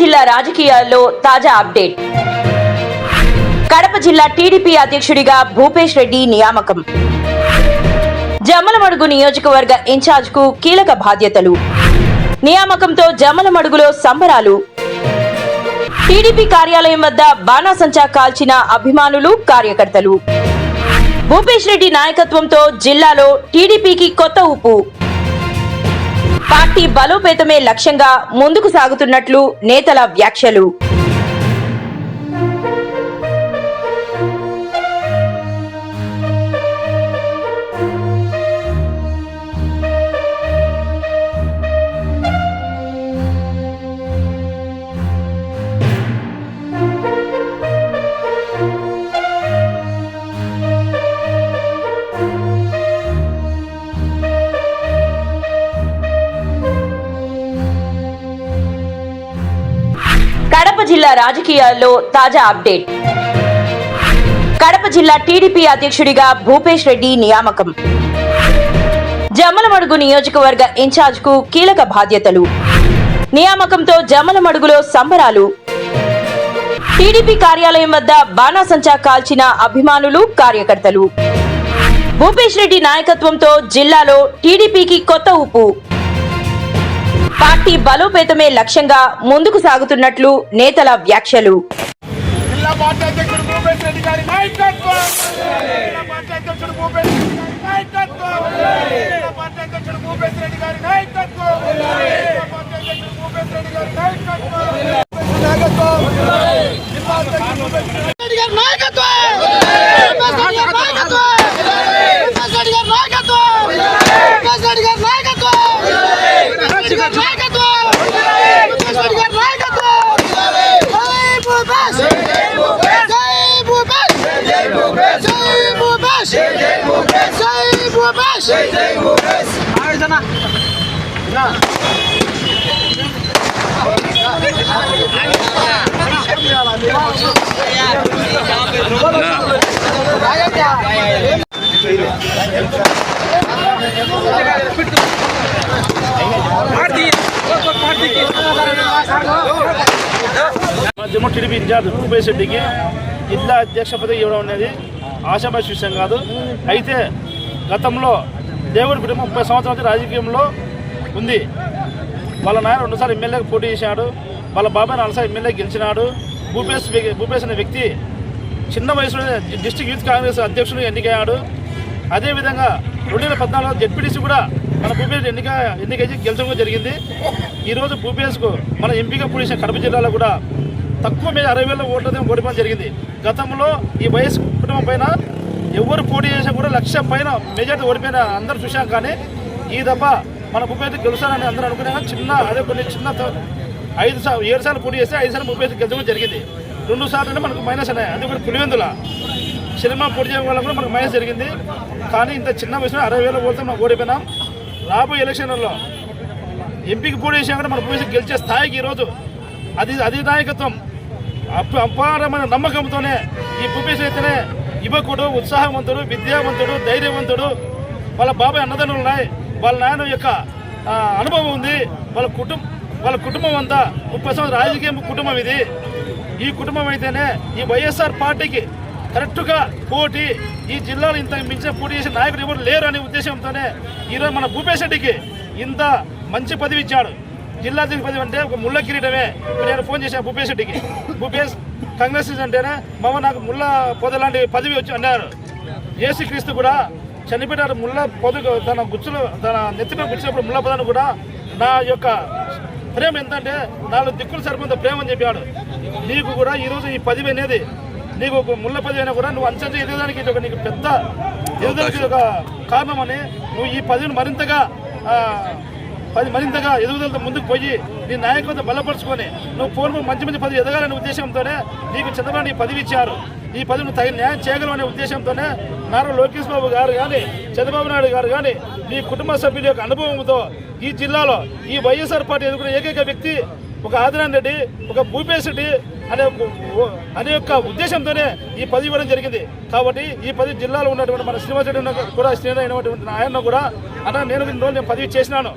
జిల్లా రాజకీయాల్లో తాజా అప్డేట్. కడప జిల్లా టీడీపీ అధ్యక్షుడిగా భూపేష్ రెడ్డి నియామకం. జమ్మలమడుగు నియోజకవర్గ ఇన్ఛార్జ్కు కీలక బాధ్యతలు. నియామకంతో జమ్మలమడుగులో సంబరాలు. టీడీపీ కార్యాలయం వద్ద బాణాసంచా కాల్చిన అభిమానులు కార్యకర్తలు. భూపేష్ రెడ్డి నాయకత్వంతో జిల్లాలో టీడీపీకి కొత్త ఊపు. పార్టీ బలోపేతమే లక్ష్యంగా ముందుకు సాగుతున్నట్లు నేతల వ్యాఖ్యలు. కడప జిల్లా రాజకీయాల్లో తాజా అప్డేట్. కడప జిల్లా టీడీపీ అధ్యక్షుడిగా భూపేష్ రెడ్డి నియామకం. జమ్మలమడుగు నియోజకవర్గ ఇన్ఛార్జ్కు కీలక బాధ్యతలు. నియామకంతో జమ్మలమడుగులో సంబరాలు. టీడీపీ కార్యాలయం వద్ద బాణాసంచా కాల్చిన అభిమానులు కార్యకర్తలు. భూపేష్ రెడ్డి నాయకత్వంతో జిల్లాలో టీడీపీకి కొత్త ఊపు. పార్టీ బలోపేతమే లక్ష్యంగా ముందుకు సాగుతున్నట్లు నేతల వ్యాఖ్యలు. నాయకత్వం జిల్లా పార్టీ అధ్యక్షుడు భూపేష్ రెడ్డి గారి నాయకత్వం జిల్లా పార్టీ అధ్యక్షుడు భూపేష్ రెడ్డి గారి నాయకత్వం జిల్లా పార్టీ అధ్యక్షుడు భూపేష్ రెడ్డి గారి నాయకత్వం నాయకత్వం జిల్లా అధ్యక్షుడు భూపేష్ రెడ్డి గారి నాయకత్వం భూపేష్ రెడ్డి గారి నాయకత్వం భూపేష్ రెడ్డి గారి నాయకత్వం భూపేష్ రెడ్డి గారి నాయకత్వం భూపేష్ రెడ్డి గారి నాయకత్వం భూపేష్ రెడ్డి గారి నాయకత్వం జై భూపేష్ జై భూపేష్ జై భూపేష్ జై భూపేష్ జై భూపేష్ జై భూపేష్ జమ్మూ టీడీపీ ఇన్ఛార్జ్ భూపేష్ రెడ్డికి జిల్లా అధ్యక్ష పదవి ఇవ్వడం అనేది ఆశాభాష విషయం కాదు. అయితే గతంలో దేవుడి కుటుంబం ముప్పై సంవత్సరాల నుంచి రాజకీయంలో ఉంది. వాళ్ళ నాయన రెండుసార్లు ఎమ్మెల్యేకి పోటీ చేశాడు. వాళ్ళ బాబాయ్ నాలుగుసారి ఎమ్మెల్యే గెలిచినాడు. భూపేష్ భూపేష్ అనే వ్యక్తి చిన్న వయసులో డిస్ట్రిక్ట్ యూత్ కాంగ్రెస్ అధ్యక్షుడు ఎన్నికయ్యాడు. అదేవిధంగా రెండు వేల పద్నాలుగులో జెడ్పీటీసీ కూడా మన భూపేష్ ఎన్నిక ఎన్నికైతే గెలిచడం కూడా జరిగింది ఈరోజు భూపేష్కు మన ఎంపీగా పోటీ కడప జిల్లాలో కూడా తక్కువ మీద అరవై వేల ఓట్లతో ఓడిపోవడం జరిగింది. గతంలో ఈ వయసు కుటుంబం పైన ఎవరు పోటీ చేసినా కూడా లక్ష పైన మెజార్టీ ఓడిపోయిన అందరూ చూశాం కానీ ఈ దప్ప మన భూపేష్ గెలుస్తారని అందరూ అనుకునే కానీ చిన్న అదే కొన్ని చిన్న ఐదు సార్లు ఏడు సార్లు పోటీ చేస్తే ఐదు సార్లు భూపేష్ గెలిచడం జరిగింది. రెండు సార్లు మనకు మైనస్ అనే అది కూడా పులివెందుల. సినిమా పోటీ చేయడం వల్ల కూడా మనకు మైనస్ జరిగింది. కానీ ఇంత చిన్న వయసులో అరవై వేల ఓట్లతో మనం ఓడిపోయినాం. రాబోయే ఎలక్షన్లలో ఎంపీకి పోటీ చేసినా కూడా మన పోలీసు గెలిచే స్థాయికి ఈరోజు అది అది నాయకత్వం అపారమైన నమ్మకంతోనే ఈ భూపేశ్ అయితేనే యువకుడు ఉత్సాహవంతుడు విద్యావంతుడు ధైర్యవంతుడు. వాళ్ళ బాబాయ్ అన్నదమ్ములు ఉన్నాయి. వాళ్ళ నాయన యొక్క అనుభవం ఉంది. వాళ్ళ కుటుంబం వాళ్ళ కుటుంబం అంతా ముప్పై సంవత్సరం రాజకీయ కుటుంబం ఇది. ఈ కుటుంబం అయితేనే ఈ వైఎస్ఆర్ పార్టీకి కరెక్ట్గా పోటీ ఈ జిల్లాలో ఇంత మించిన పోటీ చేసే నాయకుడు ఎవరు లేరు అనే ఉద్దేశంతోనే ఈరోజు మన భూపేశ్ రెడ్డికి ఇంత మంచి పదవి ఇచ్చాడు. జిల్లా అధ్యక్ష పదవి అంటే ఒక ముళ్ళ కిరీటమే. నేను ఫోన్ చేశాను భూపేశ్ రెడ్డికి. భూపేష్ కాంగ్రెస్ అంటేనే మామ నాకు ముళ్ళ పొద లాంటి పదవి వచ్చి అన్నారు. యేసు క్రీస్తు కూడా చనిపోయినారు ముళ్ళ పొద తన గుచ్చులో తన నెత్తిపై గుచ్చినప్పుడు ముళ్ళ పొదను కూడా నా యొక్క ప్రేమ ఎంతంటే నాలుగు దిక్కులు సరిపోతే ప్రేమ అని చెప్పాడు. నీకు కూడా ఈరోజు ఈ పదవి అనేది నీకు ఒక ముళ్ళ పదవి అయినా కూడా నువ్వు అంచెంచే ఎదగడానికి ఇది ఒక నీకు పెద్ద ఎదుగుదలకి ఒక కారణమని నువ్వు ఈ పదవిని మరింతగా పది మరింతగా ఎదుగుదలతో ముందుకు పోయి నీ నాయకత్వం బలపరుచుకొని నువ్వు పూర్వం మంచి మంచి పదవి ఎదగాలనే ఉద్దేశంతోనే నీకు చంద్రబాబు నీ పదవి ఇచ్చారు. ఈ పదవిని తగిన న్యాయం చేయగలం అనే ఉద్దేశంతోనే నారా లోకేష్ బాబు గారు కానీ చంద్రబాబు నాయుడు గారు కానీ నీ కుటుంబ సభ్యుల యొక్క అనుభవంతో ఈ జిల్లాలో ఈ వైఎస్ఆర్ పార్టీ ఎదుర్కొన్న ఏకైక వ్యక్తి ఒక ఆదినారాయణ రెడ్డి ఒక భూపేశ్ రెడ్డి అనే అనే యొక్క ఉద్దేశంతోనే ఈ పదవి ఇవ్వడం జరిగింది. కాబట్టి ఈ పది జిల్లాలో ఉన్నటువంటి మన శ్రీనివాస రెడ్డి ఉన్న కూడా శ్రీనివాస్ అయినటువంటి ఆయన కూడా అన్న నేను ఇన్ని రోజులు నేను పదవి చేసినాను.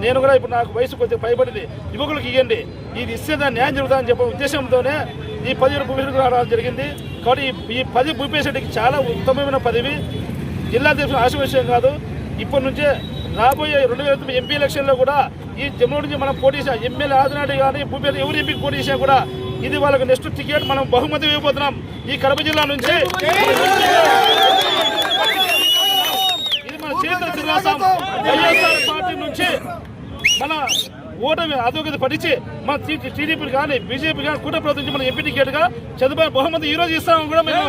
నేను కూడా ఇప్పుడు నాకు వయసు కొద్దిగా పైబడింది. యువకులకు ఇవ్వండి ఇది ఇస్తే న్యాయం జరుగుతుందని చెప్పే ఉద్దేశంతోనే ఈ పదిహేను భూపేశ్వరికి రావడం జరిగింది. కాబట్టి ఈ- ఈ పది భూపేశ్వరికి చాలా ఉత్తమమైన పదవి. జిల్లా అధ్యక్షుడు ఆశ విషయం కాదు. ఇప్పటి నుంచే రాబోయే రెండు వేల తొమ్మిది ఎంపీ ఎలక్షన్లో కూడా ఈ జమ్మూ నుంచి మనం పోటీ చేసాం ఎమ్మెల్యే ఆదినాడు కానీ భూపేట ఎవరు ఎంపీకి పోటీ చేసినా కూడా ఇది వాళ్ళకి నెక్స్ట్ టికెట్ మనం బహుమతి ఇవ్వబోతున్నాం. ఈ కడప జిల్లా నుంచి. కేంద్ర మన చేతుల వైఎస్ఆర్ పార్టీ నుంచి మన ఓటమి అధోగతి పట్టించి మన టీడీపీ కానీ బీజేపీ కానీ కూటమి ప్రభుత్వం నుంచి మన ఎంపీ టికెట్గా బహుమతి ఈ రోజు ఇస్తామని కూడా మేము